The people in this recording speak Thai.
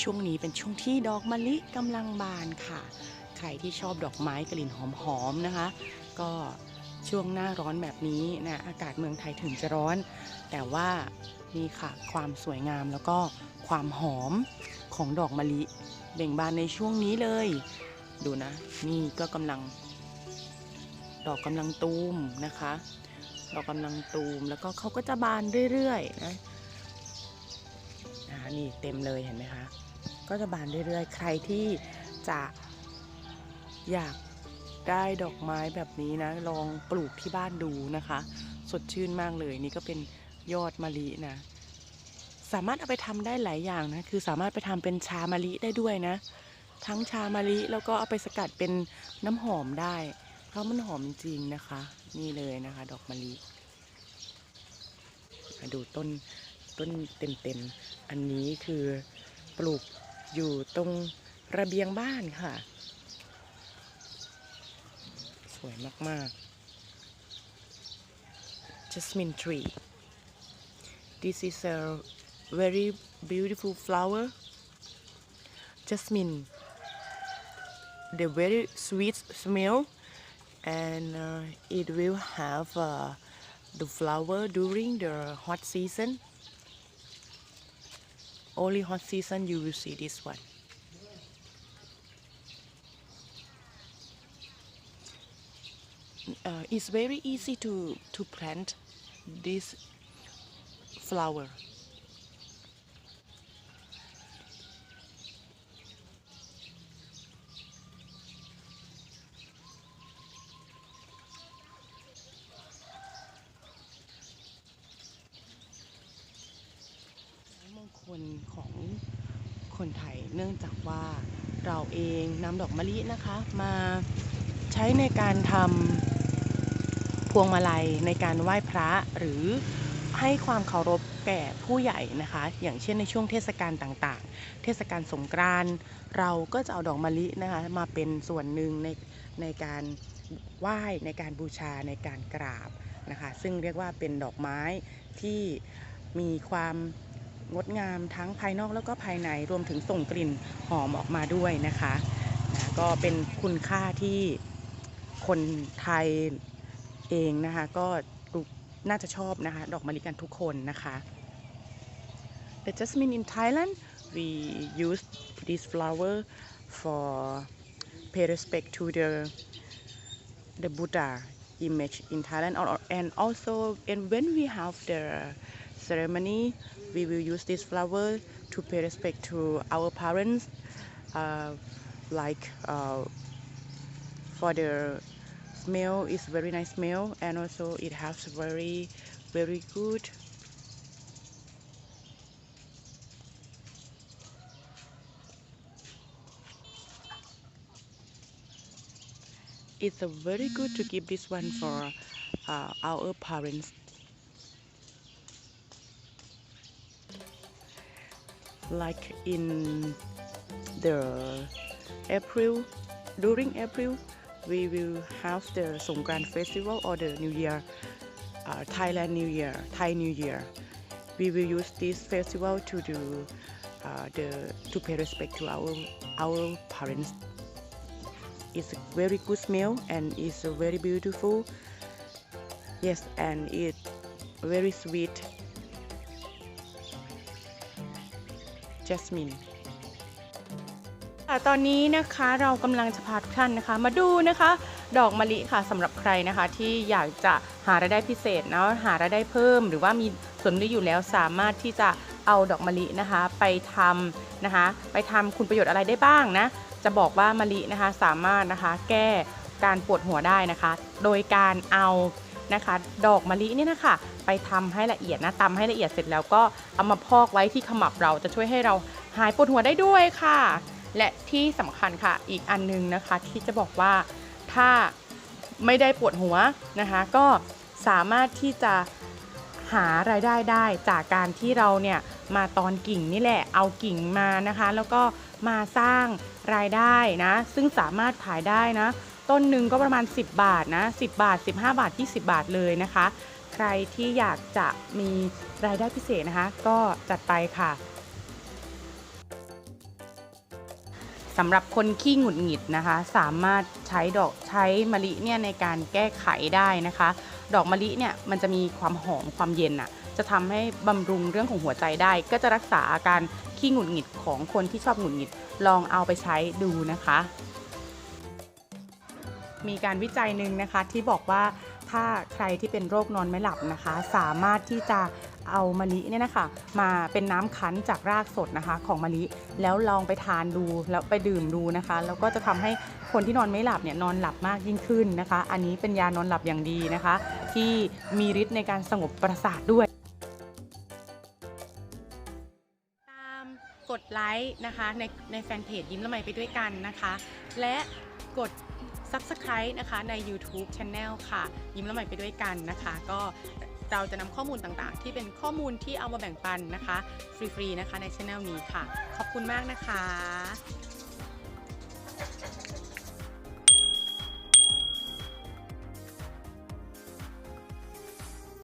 ช่วงนี้เป็นช่วงที่ดอกมะลิกำลังบานค่ะ ใครที่ชอบดอกไม้กลิ่นหอมๆนะคะ ก็ช่วงหน้าร้อนแบบนี้นะอากาศเมืองไทยถึงจะร้อน แต่ว่านี่ค่ะความสวยงามแล้วก็ความหอมของดอกมะลิเบ่งบานในช่วงนี้เลย ดูนะ นี่ก็กำลัง ดอกกำลังตูมนะคะ ดอกกำลังตูมแล้วก็เขาก็จะบานเรื่อยๆนะ นี่เต็มเลยเห็นไหมคะ ก็จะบานเรื่อยๆ ใครที่จะอยากได้ดอกไม้แบบนี้นะ ลองปลูกที่บ้านดูนะคะ สดชื่นมากเลยนี่ก็เป็นยอดมะลินะ สามารถเอาไปทำได้หลายอย่างนะ คือสามารถไปทำเป็นชามะลิได้ด้วยนะ ทั้งชามะลิแล้วก็เอาไปสกัดเป็นน้ำหอมได้ เพราะมันหอมจริงนะคะ นี่เลยนะคะ ดอกมะลิมาดูต้น ต้นเต็มๆ อันนี้คือปลูกอยู่ตรงระเบียงบ้านค่ะ สวยมากๆ Jasmine tree This is a very beautiful flower Jasmine the very sweet smell and uh, it will have uh, the flower during the hot season only hot season you will see this one. Uh, it's very easy to to plant this flower งคลของคนไทย เนื่องจากว่าเราเองนำดอกมะลินะคะ มาใช้ในการทำพวงมาลัยในการไหว้พระหรือให้ความเคารพแก่ผู้ใหญ่นะคะ อย่างเช่นในช่วงเทศกาลต่างๆ เทศกาลสงกรานต์เราก็จะเอาดอกมะลินะคะมาเป็นส่วนหนึ่งในในการไหว้ในการบูชาในการกราบนะคะ ซึ่งเรียกว่าเป็นดอกไม้ที่มีความ งดงามทั้งภายนอกแล้วก็ภายในรวมถึงส่งกลิ่นหอมออกมาด้วยนะคะนะก็เป็นคุณค่าที่คนไทยเองนะคะก็น่าจะชอบนะคะดอกมะลิกันทุกคนนะคะ The jasmine in Thailand we use this flower for pay respect to the the Buddha image in Thailand or, and also and when we have the ceremony we will use this flower to pay respect to our parents uh, like uh, for the smell is very nice smell and also it has very very good it's a very good to give this one for uh, our parents like in the April during April we will have the Songkran festival or the New Year uh, Thailand New Year Thai New Year. We will use this festival to do uh, the to pay respect to our our parents. It's a very good smell and it's very beautiful. Yes and it's very sweet jasmine ค่ะตอนนี้นะคะเรากำลังจะพาทุกท่านนะคะ มาดูนะคะ ดอกมะลิค่ะสำหรับใครนะคะ ที่อยากจะหารายได้พิเศษเนาะหารายได้เพิ่ม หรือว่ามีส่วนนี้อยู่แล้วสามารถที่จะเอาดอกมะลินะคะ ไปทำนะคะ ไปทำคุณประโยชน์อะไรได้บ้างนะจะบอกว่ามะลินะคะสามารถนะคะแก้การปวดหัวได้นะคะ โดยการเอา นะคะ ดอกมะลิเนี่ยนะคะไปทำให้ละเอียดนะตำให้ละเอียดเสร็จแล้วก็เอามาพอกไว้ที่ขมับเราจะช่วยให้เราหายปวดหัวได้ด้วยค่ะ และที่สำคัญค่ะอีกอันนึงนะคะ ที่จะบอกว่าถ้าไม่ได้ปวดหัวนะคะ ก็สามารถที่จะหารายได้ได้จากการที่เราเนี่ยมาตอนกิ่งนี่แหละเอากิ่งมานะคะ แล้วก็มาสร้างรายได้นะ ซึ่งสามารถขายได้นะ ต้นหนึ่งก็ประมาณ 10 บาทนะ 10 บาท 15 บาท 20 บาทเลยนะคะ ใครที่อยากจะมีรายได้พิเศษนะคะ ก็จัดไปค่ะสำหรับคนขี้หงุดหงิดนะคะ สามารถใช้ดอกใช้มะลิเนี่ยในการแก้ไขได้นะคะ ดอกมะลิเนี่ยมันจะมีความหอมความเย็นอะจะทำให้บำรุงเรื่องของหัวใจได้ ก็จะรักษาอาการขี้หงุดหงิดของคนที่ชอบหงุดหงิด ลองเอาไปใช้ดูนะคะ มีการวิจัยหนึ่งนะคะที่บอกว่าถ้าใครที่เป็นโรคนอนไม่หลับนะคะ สามารถที่จะเอามะลิเนี่ยนะคะ มาเป็นน้ำคั้นจากรากสดนะคะของมะลิแล้วลองไปทานดูแล้วไปดื่มดูนะคะ แล้วก็จะทำให้คนที่นอนไม่หลับเนี่ยนอนหลับมากยิ่งขึ้นนะคะ อันนี้เป็นยานอนหลับอย่างดีนะคะ ที่มีฤทธิ์ในการสงบประสาทด้วยตามกดไลค์นะคะในในแฟนเพจยิ้มละไมไปด้วยกันนะคะ และกด Subscribe นะคะใน YouTube Channel ค่ะ ยิ้มและใหม่ไปด้วยกันนะคะ ก็เราจะนำข้อมูลต่างๆ ที่เป็นข้อมูลที่เอามาแบ่งปันนะคะ ฟรีๆนะคะในช anel นี้ค่ะ ขอบคุณมากนะคะ